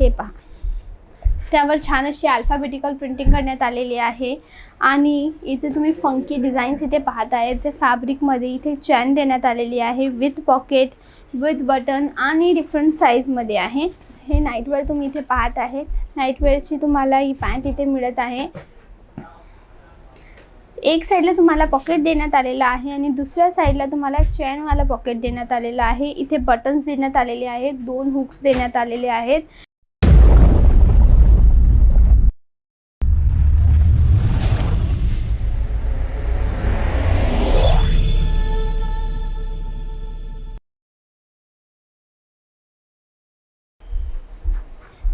हे पहा. त्यावर छान अशी अल्फाबेटिकल प्रिंटिंग करण्यात आलेली आहे. आणि इथे तुम्ही फंकी डिझाईन्स इथे पाहत आहे. ते फॅब्रिकमध्ये इथे चॅन देण्यात आलेली आहे विथ पॉकेट विथ बटन आणि डिफरंट साईजमध्ये आहे. हे नाईटवेअर तुम्ही इथे पाहत आहेत नाईटवेअरची तुम्हाला ही पॅन्ट इथे मिळत आहे. एक साईडला तुम्हाला पॉकेट देण्यात आलेलं आहे आणि दुसऱ्या साईडला तुम्हाला चॅनवाला पॉकेट देण्यात आलेलं आहे. इथे बटन्स देण्यात आलेले आहेत. दोन हुक्स देण्यात आलेले आहेत.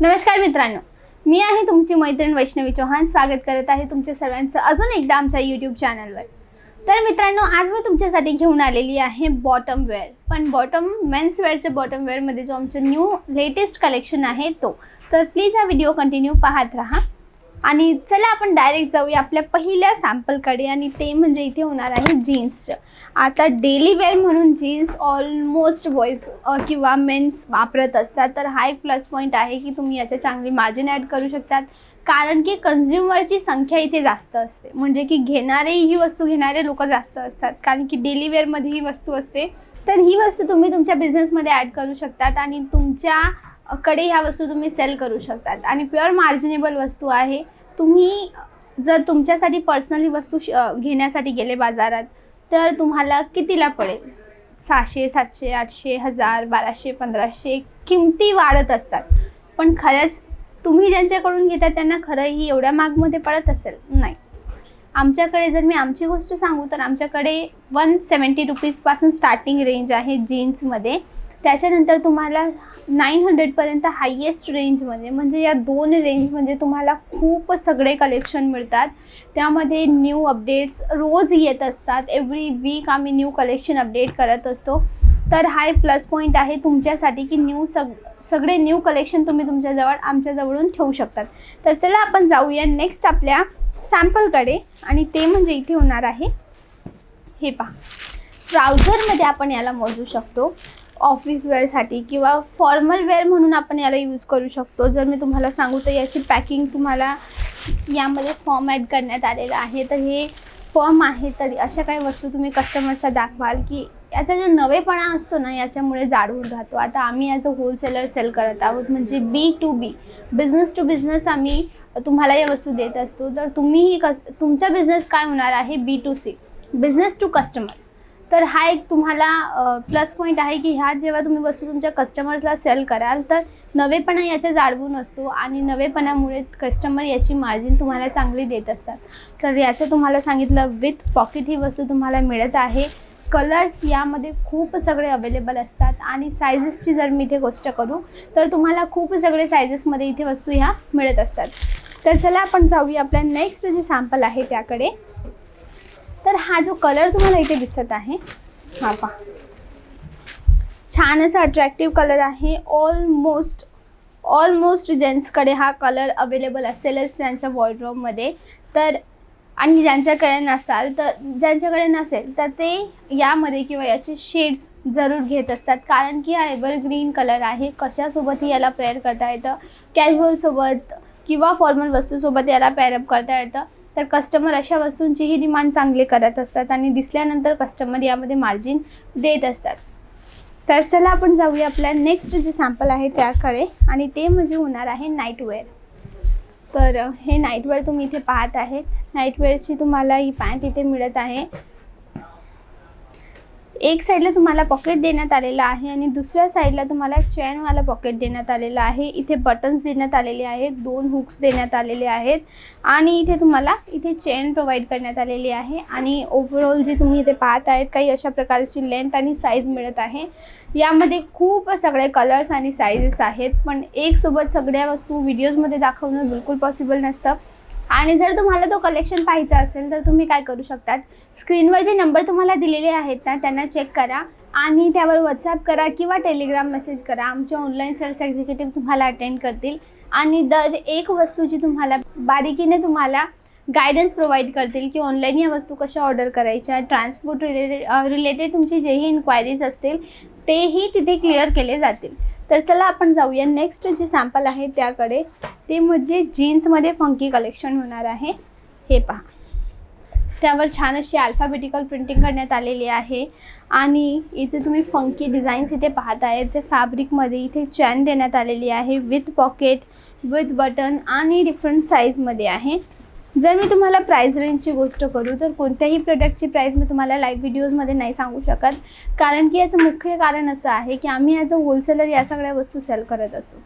नमस्कार मित्रांनो. मी आहे तुमची मैत्रीण वैष्णवी चौहान. स्वागत करत आहे तुमच्या सर्वांचं अजून एकदा आमच्या यूट्यूब चॅनलवर तर मित्रांनो आज मी तुमच्यासाठी घेऊन आलेली आहे बॉटम वेअर पण बॉटम मेन्स वेअरचं बॉटम वेअरमध्ये जो आमचं न्यू लेटेस्ट कलेक्शन आहे तो. तर प्लीज हा व्हिडिओ कंटिन्यू पाहत राहा. आणि चला आपण डायरेक्ट जाऊया आपल्या पहिल्या सॅम्पलकडे आणि ते म्हणजे इथे होणार आहे जीन्सचं आता डेली वेअर म्हणून जीन्स ऑलमोस्ट बॉईज किंवा मेन्स वापरत असतात. तर हा एक प्लस पॉईंट आहे की तुम्ही याच्या चांगली मार्जिन ॲड करू शकतात. कारण की कन्झ्युमरची संख्या इथे जास्त असते. म्हणजे की घेणारे ही वस्तू घेणारे लोक जास्त असतात. कारण की डेली वेअरमध्ये ही वस्तू असते. तर ही वस्तू तुम्ही तुमच्या बिझनेसमध्ये ॲड करू शकतात. आणि तुमच्या कडे ह्या वस्तू तुम्ही सेल करू शकतात. आणि प्युअर मार्जिनेबल वस्तू आहे. तुम्ही जर तुमच्यासाठी पर्सनली वस्तू श घेण्यासाठी गेले बाजारात तर तुम्हाला कितीला पडेल? सहाशे सातशे आठशे हजार बाराशे पंधराशे किमती वाढत असतात. पण खरंच तुम्ही ज्यांच्याकडून घेता त्यांना खरं ही एवढ्या मागमध्ये पडत असेल? नाही. आमच्याकडे जर मी आमची गोष्ट सांगू तर आमच्याकडे वन सेवन्टी रुपीजपासून स्टार्टिंग रेंज आहे जीन्समध्ये त्याच्यानंतर तुम्हाला नाईन हंड्रेडपर्यंत हायेस्ट रेंजमध्ये म्हणजे या दोन रेंज म्हणजे तुम्हाला खूप सगळे कलेक्शन मिळतात. त्यामध्ये न्यू अपडेट्स रोज येत असतात. एव्हरी वीक आम्ही न्यू कलेक्शन अपडेट करत असतो. तर हा एक प्लस पॉईंट आहे तुमच्यासाठी की न्यू सग सगळे न्यू कलेक्शन तुम्ही तुमच्याजवळ आमच्याजवळून ठेवू शकतात. तर चला आपण जाऊया नेक्स्ट आपल्या सॅम्पलकडे. आणि ते म्हणजे इथे होणार आहे. हे पहा. ट्राउझरमध्ये आपण याला मोजू शकतो. ऑफिस वेअरसाठी किंवा फॉर्मल वेअर म्हणून आपण याला यूज करू शकतो. जर मी तुम्हाला सांगू तर याची पॅकिंग तुम्हाला यामध्ये फॉर्म ॲड करण्यात आलेला आहे. तर हे फॉर्म आहे तरी अशा काही वस्तू तुम्ही कस्टमर्सला दाखवाल की याचा जो नवेपणा असतो ना याच्यामुळे जाडून राहतो. आता आम्ही ॲज अ होलसेलर सेल करत आहोत. म्हणजे B to B business to business आम्ही तुम्हाला या वस्तू देत असतो. तर तुम्हीही कस तुमचा बिझनेस काय होणार आहे? B to C business to customer तर हा एक तुम्हाला प्लस पॉईंट आहे की ह्या जेव्हा तुम्ही वस्तू तुमच्या कस्टमर्सला सेल कराल तर नवेपणा याच्या जाळवून असतो आणि नवेपणामुळे कस्टमर याची मार्जिन तुम्हाला चांगली देत असतात. तर याचं तुम्हाला सांगितलं विथ पॉकेट ही वस्तू तुम्हाला मिळत आहे. कलर्स यामध्ये खूप सगळे अवेलेबल असतात आणि सायझेसची जर मी इथे गोष्ट करू तर तुम्हाला खूप सगळे सायझेसमध्ये इथे वस्तू ह्या मिळत असतात. तर चला आपण जाऊया आपल्या नेक्स्ट जे सॅम्पल आहे त्याकडे. तर हा जो कलर तुम्हाला इथे दिसत आहे हा पहा. छान असा अट्रॅक्टिव्ह कलर आहे. ऑलमोस्ट ऑलमोस्ट जेंट्सकडे हा कलर अवेलेबल असेलच त्यांच्या वॉर्ड्रोबमध्ये तर आणि ज्यांच्याकडे नसाल तर ज्यांच्याकडे नसेल तर ते यामध्ये किंवा याचे शेड्स जरूर घेत असतात. कारण की हा एव्हरग्रीन कलर आहे. कशासोबतही याला पेअर करता येतं? कॅज्युअलसोबत किंवा फॉर्मल वस्तूसोबत याला पेअरअप करता येतं? तर कस्टमर अशा वस्तूंचीही डिमांड चांगली करत असतात आणि दिसल्यानंतर कस्टमर यामध्ये मार्जिन देत असतात. तर चला आपण जाऊया आपल्या नेक्स्ट जे सॅम्पल आहे त्याकडे आणि ते म्हणजे होणार आहे नाईटवेअर तर हे नाईटवेअर तुम्ही इथे पाहत आहेत. नाईटवेअरची तुम्हाला ही पॅन्ट इथे मिळत आहे. एक साईडला तुम्हाला पॉकेट देण्यात आलेलं आहे आणि दुसऱ्या साईडला तुम्हाला चॅनवाला पॉकेट देण्यात आलेलं आहे. इथे बटन्स देण्यात आलेले आहेत दोन हुक्स देण्यात आलेले आहेत आणि इथे तुम्हाला इथे चेन प्रोव्हाइड करण्यात आलेली आहे आणि ओव्हरऑल जे तुम्ही इथे पाहत आहेत काही अशा प्रकारची लेंथ आणि साईज मिळत आहे. यामध्ये खूप सगळे कलर्स आणि साईजेस आहेत पण एकसोबत सगळ्या वस्तू व्हिडिओजमध्ये दाखवणं बिलकुल पॉसिबल नसतं. आणि जर तुम्हाला तो कलेक्शन पाहायचा असेल तर तुम्ही काय करू शकतात? स्क्रीनवर जे नंबर तुम्हाला दिलेले आहेत ना त्यांना चेक करा आणि त्यावर व्हॉट्सॲप करा किंवा टेलिग्राम मेसेज करा. आमचे ऑनलाईन सेल्स एक्झिक्युटिव्ह तुम्हाला अटेंड करतील. आणि दर एक वस्तूची तुम्हाला बारीकीने तुम्हाला गायडन्स प्रोव्हाइड करतील की ऑनलाईन या वस्तू कशा ऑर्डर करायच्या ट्रान्सपोर्ट रिलेटेड रिलेटेड तुमची जेही इन्क्वायरीज असतील तेही तिथे क्लिअर केले जातील. तर चला आपण जाऊया नेक्स्ट जे सॅम्पल आहे त्याकडे. ते म्हणजे जीन्समध्ये फंकी कलेक्शन होणार आहे. हे पहा. त्यावर छान अशी अल्फाबेटिकल प्रिंटिंग करण्यात आलेली आहे. आणि इथे तुम्ही फंकी डिझाईन्स इथे पाहत आहे ते फॅब्रिकमध्ये इथे चॅन देण्यात आलेली आहे. विथ पॉकेट विथ बटन आणि डिफरंट साईजमध्ये आहे. जर मी तुम्हाला प्राईस रेंजची गोष्ट करू तर कोणत्याही प्रोडक्टची प्राईस मी तुम्हाला लाईव्ह व्हिडिओजमध्ये नाही सांगू शकत. कारण की याचं मुख्य कारण असं आहे की आम्ही ॲज अ होलसेलर या सगळ्या वस्तू सेल करत असतो.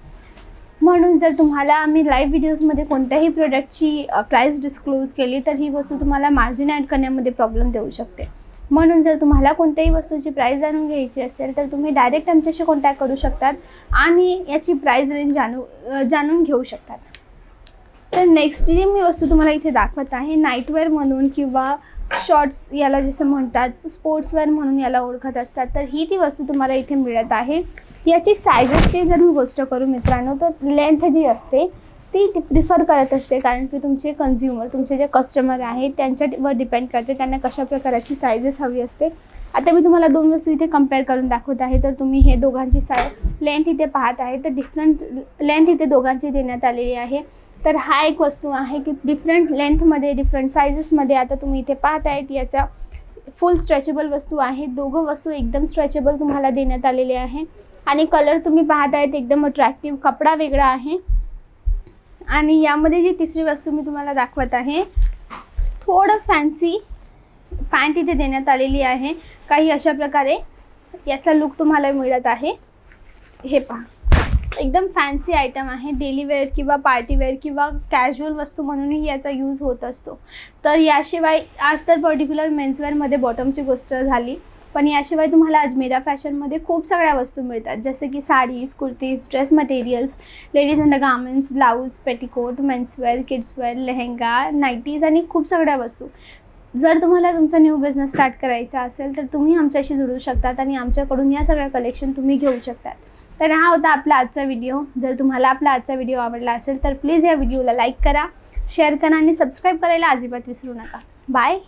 म्हणून जर तुम्हाला आम्ही लाईव्ह व्हिडिओजमध्ये कोणत्याही प्रोडक्टची प्राईस डिस्क्लोज केली तर ही वस्तू तुम्हाला मार्जिन ॲड करण्यामध्ये प्रॉब्लेम देऊ शकते. म्हणून जर तुम्हाला कोणत्याही वस्तूची प्राईस जाणून घ्यायची असेल तर तुम्ही डायरेक्ट आमच्याशी कॉन्टॅक्ट करू शकतात आणि याची प्राईस रेंज जाणू जाणून घेऊ शकतात. तर नेक्स्ट जी मी वस्तू तुम्हाला इथे दाखवत आहे नाईटवेअर म्हणून किंवा शॉर्ट्स याला जसं म्हणतात स्पोर्ट्सवेअर म्हणून याला ओळखत असतात तर ही ती वस्तू तुम्हाला इथे मिळत आहे. याची सायझेसची जर मी गोष्ट करू मित्रांनो तर लेंथ जी असते ती प्रिफर करत असते कारण की तुमचे कन्झ्युमर तुमचे जे कस्टमर आहेत त्यांच्यावर डिपेंड करते त्यांना कशा प्रकारची सायझेस हवी असते. आता मी तुम्हाला दोन वस्तू इथे कंपेअर करून दाखवत आहे तर तुम्ही हे दोघांची साय लेंथ इथे पाहत आहे तर डिफरंट लेंथ इथे दोघांची देण्यात आलेली आहे. तर हा एक वस्तू आहे की डिफरंट लेंथमध्ये डिफरंट सायझेसमध्ये आता तुम्ही इथे पाहत आहेत याचा फुल स्ट्रेचेबल वस्तू आहे. दोघं वस्तू एकदम स्ट्रेचेबल तुम्हाला देण्यात आलेले आहे. आणि कलर तुम्ही पाहत आहेत एकदम अट्रॅक्टिव्ह कपडा वेगळा आहे. आणि यामध्ये जी तिसरी वस्तू मी तुम्हाला दाखवत आहे थोडं फॅन्सी पॅन्ट इथे देण्यात आलेली आहे. काही अशा प्रकारे याचा लुक तुम्हाला मिळत आहे. हे पहा. एकदम फॅन्सी आयटम आहे. डेली वेअर किंवा पार्टी वेअर किंवा कॅज्युअल वस्तू म्हणूनही याचा यूज होत असतो. तर याशिवाय आज तर पर्टिक्युलर मेन्सवेअरमध्ये बॉटमची गोष्ट झाली. पण याशिवाय तुम्हाला अजमेरा फॅशनमध्ये खूप सगळ्या वस्तू मिळतात. जसे की saris kurtis dress materials ladies under garments blouse petticoat menswear kidswear lehenga nighties आणि खूप सगळ्या वस्तू. जर तुम्हाला तुमचा न्यू बिझनेस स्टार्ट करायचा असेल तर तुम्ही आमच्याशी जुळू शकतात आणि आमच्याकडून या सगळ्या कलेक्शन तुम्ही घेऊ शकतात. तर हा होता आपला आजचा व्हिडिओ जर तुम्हाला आपला आजचा व्हिडिओ आवडला असेल तर प्लीज या व्हिडिओला लाईक करा शेअर करा आणि सबस्क्राईब करायला अजिबात विसरू नका. बाय